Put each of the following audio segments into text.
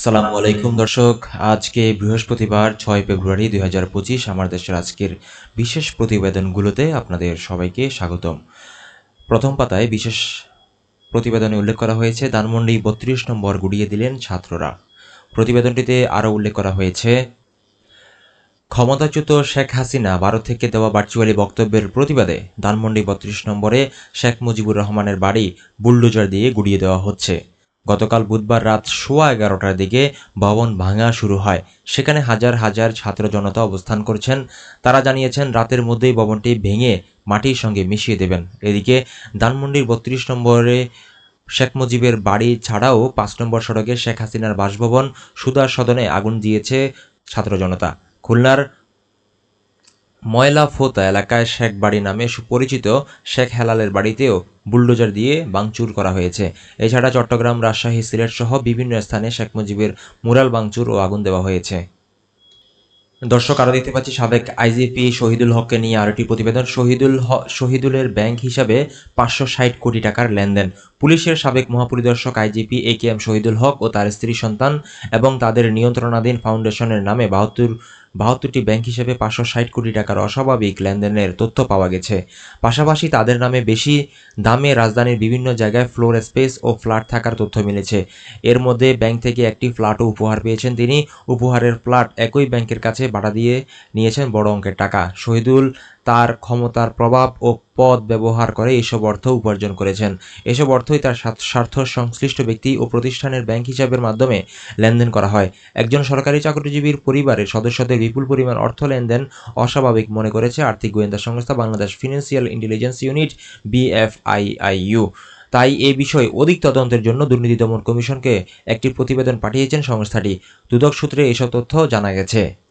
আসসালামু আলাইকুম দর্শক। আজকে বৃহস্পতিবার, ছয় ফেব্রুয়ারি দুই হাজার পঁচিশ, আমার দেশের আজকের বিশেষ প্রতিবেদনগুলোতে আপনাদের সবাইকে স্বাগতম। প্রথম পাতায় বিশেষ প্রতিবেদনে উল্লেখ করা হয়েছে, ধানমন্ডি বত্রিশ নম্বর গুড়িয়ে দিলেন ছাত্ররা। প্রতিবেদনটিতে আরও উল্লেখ করা হয়েছে, ক্ষমতাচ্যুত শেখ হাসিনা ভারত থেকে দেওয়া ভার্চুয়ালি বক্তব্যের প্রতিবাদে ধানমন্ডি বত্রিশ নম্বরে শেখ মুজিবুর রহমানের বাড়ি বুলডোজার দিয়ে গুড়িয়ে দেওয়া হচ্ছে। গতকাল বুধবার রাত সোয়া এগারোটার দিকে ভবন ভাঙা শুরু হয়। সেখানে হাজার হাজার ছাত্র জনতা অবস্থান করছেন। তারা জানিয়েছেন, রাতের মধ্যেই ভবনটি ভেঙে মাটির সঙ্গে মিশিয়ে দেবেন। এদিকে ধানমন্ডির বত্রিশ নম্বরে শেখ মুজিবের বাড়ি ছাড়াও পাঁচ নম্বর সড়কে শেখ হাসিনার বাসভবন সুদার সদনে আগুন দিয়েছে ছাত্র জনতা। খুলনার ময়লা ফোতা এলাকায় শেখ বাড়ি নামে সুপরিচিত শেখ হেলালের বাড়িতেও বুলডোজার দিয়ে ভাঙচুর করা হয়েছে। এছাড়া চট্টগ্রাম, রাজশাহী, সিলেট সহ বিভিন্ন স্থানে শেখ মুজিবের মুরাল ভাঙচুর ও আগুন দেওয়া হয়েছে। দর্শক, আরও দেখতে পাচ্ছি সাবেক আইজিপি শহীদুল হককে নিয়ে আরেকটি প্রতিবেদন। শহীদুল শহীদুলের ব্যাংক হিসাবে পাঁচশো ষাট কোটি টাকার লেনদেন। পুলিশের সাবেক মহাপরিদর্শক IGP A K M Shahidul Haque ও তার স্ত্রী সন্তান এবং তাদের নিয়ন্ত্রণাধীন ফাউন্ডেশনের নামে বাহাত্তর বাহাত্তরটি ব্যাংক হিসেবে পাঁচশো ষাট কোটি টাকার অস্বাভাবিক লেনদেনের তথ্য পাওয়া গেছে। পাশাপাশি তাদের নামে বেশি দামে রাজধানীর বিভিন্ন জায়গায় ফ্লোর স্পেস ও ফ্ল্যাট থাকার তথ্য মিলেছে। এর মধ্যে ব্যাংক থেকে একটি ফ্ল্যাটও উপহার পেয়েছেন তিনি। উপহারের ফ্ল্যাট একই ব্যাংকের কাছে ভাড়া দিয়ে নিয়েছেন বড় অঙ্কের টাকা। শহীদুল তার ক্ষমতার প্রভাব ও পদ ব্যবহার করে এসব অর্থ উপার্জন করেছেন। এসব অর্থই তার স্বার্থ- সংশ্লিষ্ট ব্যক্তি ও প্রতিষ্ঠানের ব্যাংক হিসাবের মাধ্যমে লেনদেন করা হয়। একজন সরকারি চাকরিজীবীর পরিবারের সদস্যদের বিপুল পরিমাণ অর্থ লেনদেন অস্বাভাবিক মনে করেছে আর্থিক গোয়েন্দা সংস্থা Bangladesh financial intelligence unit, BFIU. তাই এ বিষয়ে অধিক তদন্তের জন্য দুর্নীতি দমন কমিশনকে একটি প্রতিবেদন পাঠিয়েছেন সংস্থাটি। দুদক সূত্রে এসব তথ্য জানা গেছে।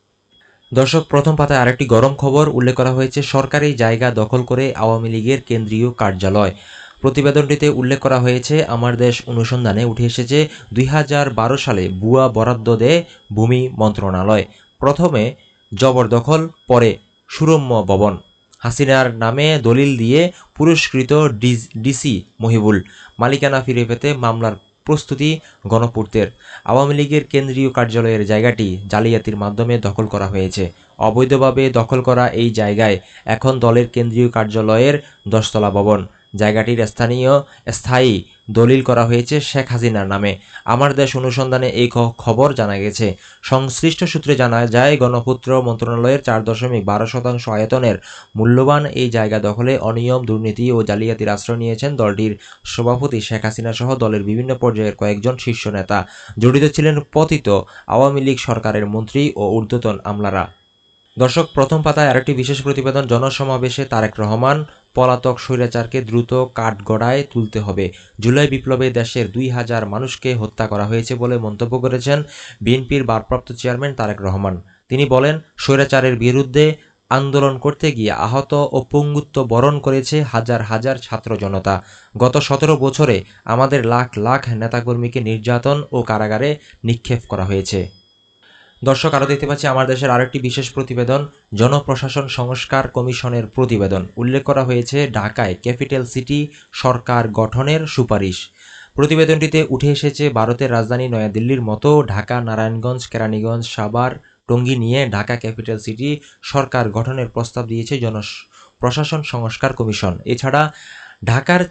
দর্শক, প্রথম পাতায় আরেকটি গরম খবর। উল্লেখ করা হয়েছে, সরকারি জায়গা দখল করে আওয়ামী লীগের কেন্দ্রীয় কার্যালয়। প্রতিবেদনটিতে উল্লেখ করা হয়েছে, আমার দেশ অনুসন্ধানে উঠে এসেছে, দুই হাজার বারো সালে বুয়া বরাদ্দ দেয় ভূমি মন্ত্রণালয়। প্রথমে জবরদখল, পরে সুরম্য ভবন। হাসিনার নামে দলিল দিয়ে পুরস্কৃত ডিস- ডিসি মহিবুল। মালিকানা ফিরে পেতে মামলার প্রস্তুতি গণপূর্তের। আওয়ামী লীগের কেন্দ্রীয় কার্যালয়ের জায়গাটি জালিয়াতির মাধ্যমে দখল করা হয়েছে। অবৈধভাবে দখল করা এই জায়গায় এখন দলের কেন্দ্রীয় কার্যালয়ের দশতলা ভবন। জায়গাটির স্থানীয় স্থায়ী দলিল করা হয়েছে শেখ হাসিনার নামে। আমার দেশ অনুসন্ধানে এই খবর জানা গেছে। সংশ্লিষ্ট সূত্রে জানা যায়, গণপূত্র মন্ত্রণালয়ের চার দশমিক বারো শতাংশ আয়তনের মূল্যবান এই জায়গা দখলে অনিয়ম, দুর্নীতি ও জালিয়াতির আশ্রয় নিয়েছেন দলটির সভাপতি শেখ হাসিনা সহ দলের বিভিন্ন পর্যায়ের কয়েকজন শীর্ষ নেতা। জড়িত ছিলেন পতিত আওয়ামী লীগ সরকারের মন্ত্রী ও ঊর্ধ্বতন আমলারা। দর্শক, প্রথম পাতায় আরেকটি বিশেষ প্রতিবেদন, জনসমাবেশে তারেক রহমান, পলাতক স্বৈরাচারকে দ্রুত কাঠগড়ায় তুলতে হবে। জুলাই বিপ্লবে দেশের দুই হাজার মানুষকে হত্যা করা হয়েছে বলে মন্তব্য করেছেন বিএনপির ভারপ্রাপ্ত চেয়ারম্যান তারেক রহমান। তিনি বলেন, স্বৈরাচারের বিরুদ্ধে আন্দোলন করতে গিয়ে আহত ও পঙ্গুত্ব বরণ করেছে হাজার হাজার ছাত্র জনতা। গত সতেরো বছরে আমাদের লাখ লাখ নেতাকর্মীকে নির্যাতন ও কারাগারে নিক্ষেপ করা হয়েছে। দর্শক, আরও দেখতে পাচ্ছি আমার দেশের আরেকটি বিশেষ প্রতিবেদন, জনপ্রশাসন সংস্কার কমিশনের প্রতিবেদন। উল্লেখ করা হয়েছে, ঢাকায় ক্যাপিটাল সিটি সরকার গঠনের সুপারিশ। প্রতিবেদনটিতে উঠে এসেছে, ভারতের রাজধানী নয়াদিল্লির মতো ঢাকা, নারায়ণগঞ্জ, কেরানীগঞ্জ, সাভার, টঙ্গী নিয়ে ঢাকা ক্যাপিটাল সিটি সরকার গঠনের প্রস্তাব দিয়েছে জন প্রশাসন সংস্কার কমিশন। এছাড়া ঢাকার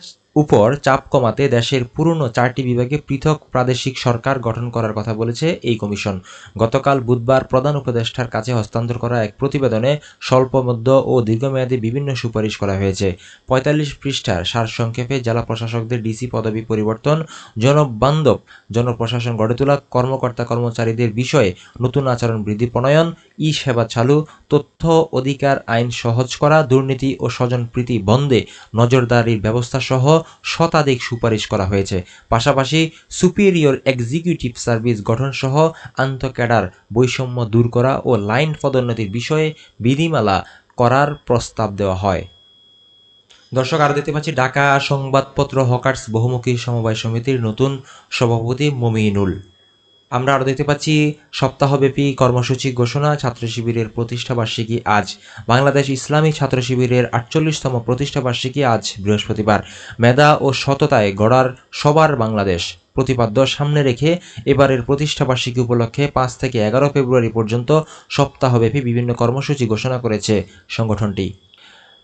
উপর চাপ কমাতে দেশের পুরনো চারটি বিভাগে পৃথক প্রাদেশিক সরকার গঠন করার কথা বলেছে এই কমিশন। গতকাল বুধবার প্রধান উপদেষ্টার কাছে হস্তান্তর করা এক প্রতিবেদনে স্বল্প, মধ্য ও দীর্ঘমেয়াদী বিভিন্ন সুপারিশ করা হয়েছে। পঁয়তাল্লিশ পৃষ্ঠার সারসংক্ষেপে জেলা প্রশাসকদের ডিসি পদবি পরিবর্তন, জনবান্ধব, জনপ্রশাসন গড়ে তোলা, কর্মকর্তা কর্মচারীদের বিষয়ে নতুন আচরণ বৃদ্ধি প্রণয়ন ই সেবা চালু, তথ্য অধিকার আইন সহজ করা, দুর্নীতি ও স্বজনপ্রীতি বন্ধে নজরদারির ব্যবস্থা সহ শতাধিক সুপারিশ করা হয়েছে। পাশাপাশি সুপিরিয়র এক্সিকিউটিভ সার্ভিস গঠন সহ আন্তঃক্যাডার বৈষম্য দূর করা ও লাইন পদোন্নতির বিষয়ে বিধিমালা করার প্রস্তাব দেওয়া হয়। দর্শক আর দেখতে পাচ্ছি ঢাকা সংবাদপত্র হকার্স বহুমুখী সমবায় সমিতির নতুন সভাপতি মমিনুল। আমরা আরও দেখতে পাচ্ছি, সপ্তাহব্যাপী কর্মসূচি ঘোষণা, ছাত্র শিবিরের প্রতিষ্ঠাবার্ষিকী আজ। বাংলাদেশ ইসলামী ছাত্র শিবিরের আটচল্লিশতম প্রতিষ্ঠাবার্ষিকী আজ বৃহস্পতিবার। মেধা ও সততায় গড়ার সবার বাংলাদেশ। প্রতিপাদ্য সামনে রেখে এবারের প্রতিষ্ঠাবার্ষিকী উপলক্ষে পাঁচ থেকে এগারো ফেব্রুয়ারি পর্যন্ত সপ্তাহব্যাপী বিভিন্ন কর্মসূচি ঘোষণা করেছে সংগঠনটি।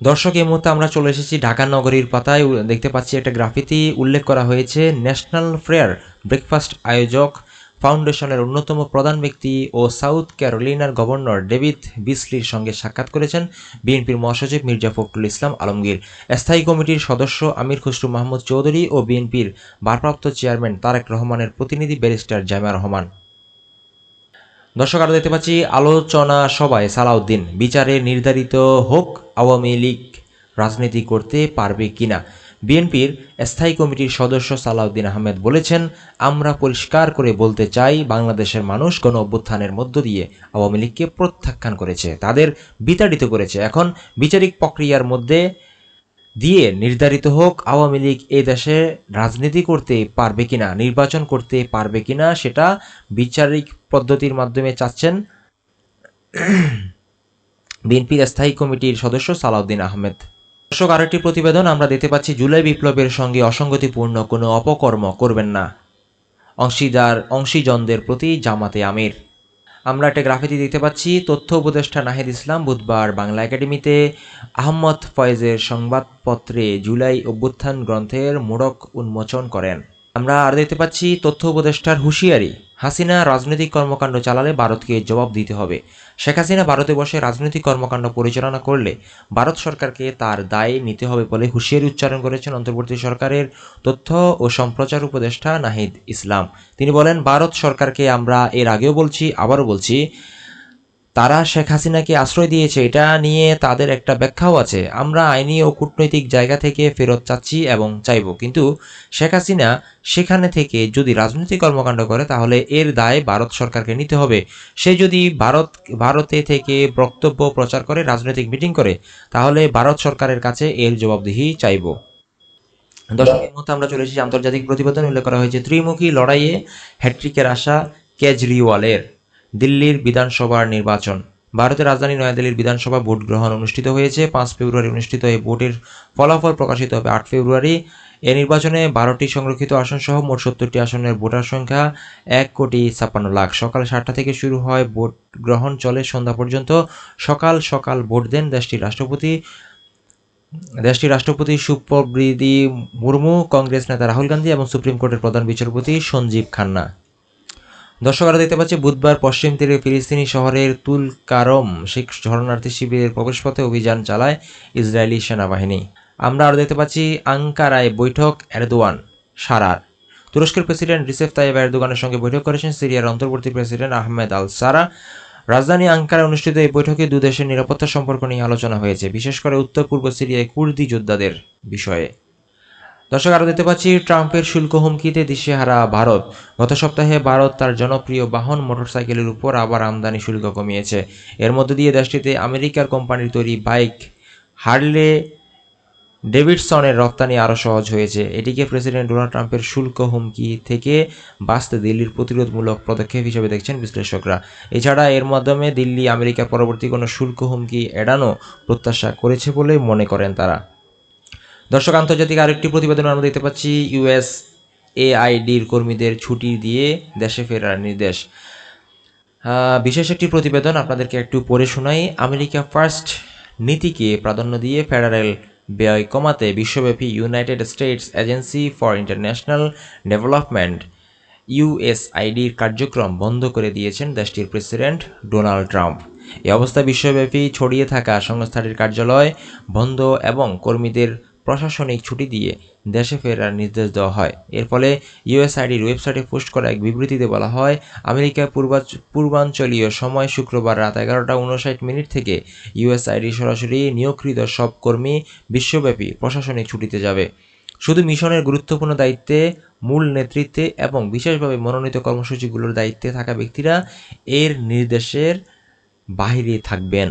দর্শক, এই মুহূর্তে আমরা চলে এসেছি ঢাকা নগরীর পাতায়। দেখতে পাচ্ছি একটা গ্রাফিতি উল্লেখ করা হয়েছে। ন্যাশনাল ফেয়ার ব্রেকফাস্ট আয়োজক ফাউন্ডেশনের অন্যতম প্রধান ব্যক্তি ও সাউথ ক্যারোলিনার গভর্নর ডেভিড বিসলির সঙ্গে সাক্ষাৎ করেছেন বিএনপির মহাসচিব মির্জা ফখরুল ইসলাম আলমগীর। স্থায়ী কমিটির সদস্য আমির খসরু মাহমুদ চৌধুরী ও বিএনপির ভারপ্রাপ্ত চেয়ারম্যান তারেক রহমানের প্রতিনিধি ব্যারিস্টার জামিয়া রহমান। দর্শক, আরও দেখতে পাচ্ছি, আলোচনা সভায় সালাউদ্দিন। বিচারে নির্ধারিত হোক আওয়ামী লীগ রাজনীতি করতে পারবে কিনা? বিএনপির স্থায়ী কমিটির সদস্য সালাউদ্দিন আহমেদ বলেছেন, আমরা পরিষ্কার করে বলতে চাই, বাংলাদেশের মানুষ গণ অভ্যুত্থানের মধ্য দিয়ে আওয়ামী লীগকে প্রত্যাখ্যান করেছে। তাদের বিতাড়িত করেছে। এখন বিচারিক প্রক্রিয়ার মধ্যে দিয়ে নির্ধারিত হোক, আওয়ামী লীগ এ দেশে রাজনীতি করতে পারবে কিনা, নির্বাচন করতে পারবে কিনা, সেটা বিচারিক পদ্ধতির মাধ্যমে চাচ্ছেন বিএনপির স্থায়ী কমিটির সদস্য সালাউদ্দিন আহমেদ। দর্শক, আরেকটি প্রতিবেদন আমরা দেখতে পাচ্ছি, জুলাই বিপ্লবের সঙ্গে অসঙ্গতিপূর্ণ কোনো অপকর্ম করবেন না। অংশীদার, অংশীজনদের প্রতি জামাতে আমির। আমরা একটা গ্রাফিতি দেখতে পাচ্ছি, তথ্য উপদেষ্টা নাহিদ ইসলাম বুধবার বাংলা একাডেমিতে আহমদ ফয়েজের সংবাদপত্রে জুলাই অভ্যুত্থান গ্রন্থের মোড়ক উন্মোচন করেন। আমরা আর দেখতে পাচ্ছি, তথ্য উপদেষ্টার হুঁশিয়ারি, হাসিনা রাজনৈতিক কর্মকাণ্ড চালালে ভারতকে জবাব দিতে হবে। শেখ হাসিনা ভারতে বসে রাজনৈতিক কর্মকাণ্ড পরিচালনা করলে ভারত সরকারকে তার দায় নিতে হবে বলে হুঁশিয়ারি উচ্চারণ করেছেন অন্তর্বর্তী সরকারের তথ্য ও সম্প্রচার উপদেষ্টা নাহিদ ইসলাম। তিনি বলেন, ভারত সরকারকে আমরা এর আগেও বলছি, আবারও বলছি তারা শেখ হাসিনাকে আশ্রয় দিয়েছে, এটা নিয়ে তাদের একটা ব্যাখ্যাও আছে। আমরা আইনি ও কূটনৈতিক জায়গা থেকে ফেরত চাচ্ছি এবং চাইব। কিন্তু শেখ হাসিনা সেখানে থেকে যদি রাজনৈতিক কর্মকাণ্ড করে, তাহলে এর দায় ভারত সরকারকে নিতে হবে। সে যদি ভারত, ভারতে থেকে বক্তব্য প্রচার করে, রাজনৈতিক মিটিং করে, তাহলে ভারত সরকারের কাছে এর জবাবদিহি চাইব। দর্শকের মধ্যে আমরা চলে এসেছি আন্তর্জাতিক প্রতিবেদন। উল্লেখ করা হয়েছে ত্রিমুখী লড়াইয়ে হ্যাট্রিকের আশা কেজরিওয়ালের। দিল্লির বিধানসভার নির্বাচন। ভারতের রাজধানী নয়াদিল্লির বিধানসভা ভোট গ্রহণ অনুষ্ঠিত হয়েছে। পাঁচ ফেব্রুয়ারি অনুষ্ঠিত এই ভোটের ফলাফল প্রকাশিত হবে আট ফেব্রুয়ারি। এ নির্বাচনে বারোটি সংরক্ষিত আসন সহ মোট সত্তরটি আসনের ভোটার সংখ্যা এক কোটি ছাপ্পান্ন লাখ। সকাল সাতটা থেকে শুরু হয় ভোট গ্রহণ, চলে সন্ধ্যা পর্যন্ত। সকাল সকাল ভোট দেন দেশটির রাষ্ট্রপতি। দেশটির রাষ্ট্রপতি সুপ্রবৃদি মুর্মু, কংগ্রেস নেতা রাহুল গান্ধী এবং সুপ্রিম কোর্টের প্রধান বিচারপতি সঞ্জীব খান্না। দর্শক আরও দেখতে পাচ্ছি বুধবার পশ্চিম তীরে ফিলিস্তিনি শহরের তুল কারম শিখ শরণার্থী শিবিরের প্রবেশপথে অভিযান চালায় ইসরায়েলি সেনাবাহিনী। আমরা আরও দেখতে পাচ্ছি আঙ্কারায় বৈঠক, এরদোয়ান সারার। তুরস্কের প্রেসিডেন্ট রিসেফ তাইব এরদোগানের সঙ্গে বৈঠক করেছেন সিরিয়ার অন্তর্বর্তী প্রেসিডেন্ট আহমেদ আল সারা রাজধানী আঙ্কারায় অনুষ্ঠিত এই বৈঠকে দু দেশের নিরাপত্তা সম্পর্ক নিয়ে আলোচনা হয়েছে, বিশেষ করে উত্তর পূর্ব সিরিয়ায় কুর্দি যোদ্ধাদের বিষয়ে। দর্শক আরও দেখতে পাচ্ছি, ট্রাম্পের শুল্ক হুমকিতে দিশেহারা ভারত। গত সপ্তাহে ভারত তার জনপ্রিয় বাহন মোটরসাইকেলের উপর আবার আমদানি শুল্ক কমিয়েছে। এর মধ্য দিয়ে দেশটিতে আমেরিকার কোম্পানির তৈরি বাইক হার্লে ডেভিডসনের রপ্তানি আরও সহজ হয়েছে। এটিকে প্রেসিডেন্ট ডোনাল্ড ট্রাম্পের শুল্ক হুমকি থেকে বাঁচতে দিল্লির প্রতিরোধমূলক পদক্ষেপ হিসেবে দেখছেন বিশ্লেষকরা। এছাড়া এর মাধ্যমে দিল্লি আমেরিকার পরবর্তী কোনো শুল্ক হুমকি এড়ানো প্রত্যাশা করেছে বলে মনে করেন তারা। দর্শক, আন্তর্জাতিক আরেকটি প্রতিবেদন আমরা দেখতে পাচ্ছি ইউএস এআইডির কর্মীদের ছুটি দিয়ে দেশে ফেরার নির্দেশ। বিশেষ একটি প্রতিবেদন আপনাদেরকে একটু পড়ে শোনাই। আমেরিকা ফার্স্ট নীতিকে প্রাধান্য দিয়ে ফেডারেল ব্যয় কমাতে বিশ্বব্যাপী United States agency for international development, ইউএসআইডির কার্যক্রম বন্ধ করে দিয়েছেন দেশটির প্রেসিডেন্ট ডোনাল্ড ট্রাম্প। এই অবস্থা বিশ্বব্যাপী ছড়িয়ে থাকা সংস্থাটির কার্যালয় বন্ধ এবং কর্মীদের প্রশাসনিক ছুটি দিয়ে দেশে ফেরার নির্দেশ দেওয়া হয়। এর ফলে ইউএসআইডির ওয়েবসাইটে পোস্ট করা এক বিবৃতিতে বলা হয়, আমেরিকার পূর্বাঞ্চলীয় সময় শুক্রবার রাত এগারোটা উনষাট মিনিট থেকে ইউএসআইডি সরাসরি নিয়োগকৃত সব কর্মী বিশ্বব্যাপী প্রশাসনিক ছুটিতে যাবে। শুধু মিশনের গুরুত্বপূর্ণ দায়িত্বে মূল নেতৃত্বে এবং বিশেষভাবে মনোনীত কর্মসূচিগুলোর দায়িত্বে থাকা ব্যক্তিরা এর নির্দেশের বাহিরে থাকবেন।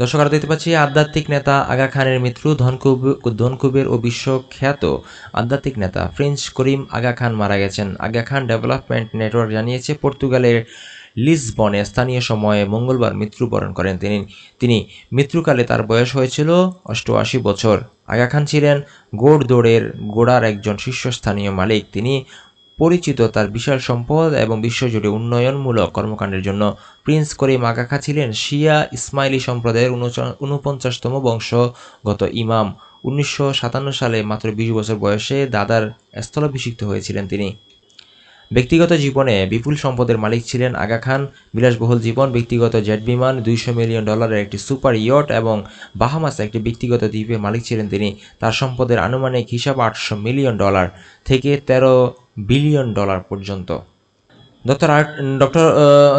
দর্শক আরও দেখতে পাচ্ছি, আধ্যাত্মিক নেতা আগা খানের মৃত্যু, ধনকুব ধনকুবের ও বিশ্বখ্যাত আধ্যাত্মিক নেতা প্রিন্স করিম আগা খান মারা গেছেন। আগা খান ডেভেলপমেন্ট নেটওয়ার্ক জানিয়েছে, পর্তুগালের লিসবনে স্থানীয় সময়ে মঙ্গলবার মৃত্যুবরণ করেন তিনি। তিনি মৃত্যুকালে তার বয়স হয়েছিল অষ্টআশি বছর। আগা খান ছিলেন গোড়দৌড়ের গোড়ার একজন শীর্ষস্থানীয় মালিক। তিনি পরিচিত তার বিশাল সম্পদ এবং বিশ্বজুড়ে উন্নয়নমূলক কর্মকাণ্ডের জন্য প্রিন্স করিম আগা খাঁ ছিলেন শিয়া ইসমাইলি সম্প্রদায়ের উনপঞ্চাশতম বংশগত ইমাম উনিশশো সাতান্ন সালে মাত্র বিশ বছর বয়সে দাদার স্থলাভিষিক্ত হয়েছিলেন তিনি। ব্যক্তিগত জীবনে বিপুল সম্পদের মালিক ছিলেন আগা খান। বিলাসবহুল জীবন, ব্যক্তিগত জেট বিমান, দুইশো মিলিয়ন ডলারের একটি সুপার ইয়ট এবং বাহামাস একটি ব্যক্তিগত দ্বীপের মালিক ছিলেন তিনি। তার সম্পদের আনুমানিক হিসাব আটশো মিলিয়ন ডলার থেকে তেরো বিলিয়ন ডলার পর্যন্ত। ডক্টর আর, ডক্টর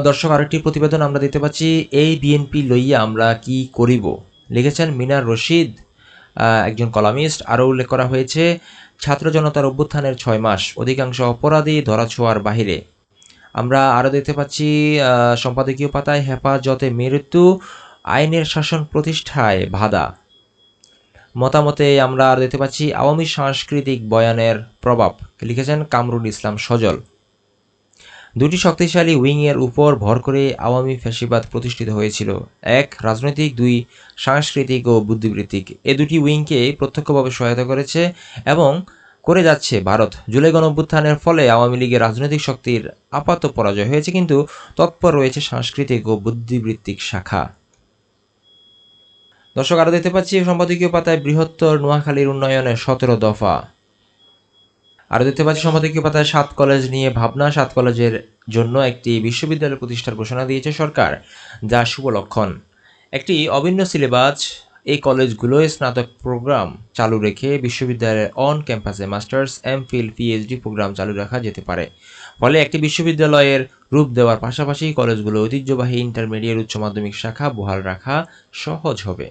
দর্শক, আরেকটি প্রতিবেদন আমরা দিতে পাচ্ছি, এই বিএনপি লইয়া আমরা কি করিব? লিখেছেন মিনার রশিদ একজন কলামিস্ট। আরও উল্লেখ করা হয়েছে, ছাত্র জনতার অভ্যুত্থানের ছয় মাস, অধিকাংশ অপরাধী ধরাছোঁয়ার বাহিরে। আমরা আরও দেখতে পাচ্ছি সম্পাদকীয় পাতায় হেফাজতে মৃত্যু, আইনের শাসন প্রতিষ্ঠায় বাধা। মতামতে আমরা আর দেখতে পাচ্ছি আওয়ামী সাংস্কৃতিক বয়ানের প্রভাব। লিখেছেন কামরুল ইসলাম সজল। দুটি শক্তিশালী উইংয়ের উপর ভর করে আওয়ামী ফ্যাসিবাদ প্রতিষ্ঠিত হয়েছিল। এক, রাজনৈতিক, দুই, সাংস্কৃতিক ও বুদ্ধিবৃত্তিক। এ দুটি উইংকে প্রত্যক্ষভাবে সহায়তা করেছে এবং করে যাচ্ছে ভারত। জুলাই গণঅভ্যুত্থানের ফলে আওয়ামী লীগের রাজনৈতিক শক্তির আপাত পরাজয় হয়েছে, কিন্তু তৎপর রয়েছে সাংস্কৃতিক ও বুদ্ধিবৃত্তিক শাখা। দর্শক আরও দেখতে পাচ্ছি সম্পাদকীয় পাতায় বৃহত্তর নোয়াখালীর উন্নয়নের সতেরো দফা। আরও দেখতে পাচ্ছি, সম্পাদকীয় পাতায় সাত কলেজ নিয়ে ভাবনা, সাত কলেজের জন্য একটি বিশ্ববিদ্যালয় প্রতিষ্ঠার ঘোষণা দিয়েছে সরকার, যা শুভ লক্ষণ। একটি অভিন্ন সিলেবাস, এই কলেজগুলোয় স্নাতক প্রোগ্রাম চালু রেখে বিশ্ববিদ্যালয়ের অন ক্যাম্পাসে masters, M Phil, PhD program চালু রাখা যেতে পারে। ফলে একটি বিশ্ববিদ্যালয়ের রূপ দেওয়ার পাশাপাশি কলেজগুলো ঐতিহ্যবাহী ইন্টারমিডিয়েট উচ্চ মাধ্যমিক শাখা বহাল রাখা সহজ হবে।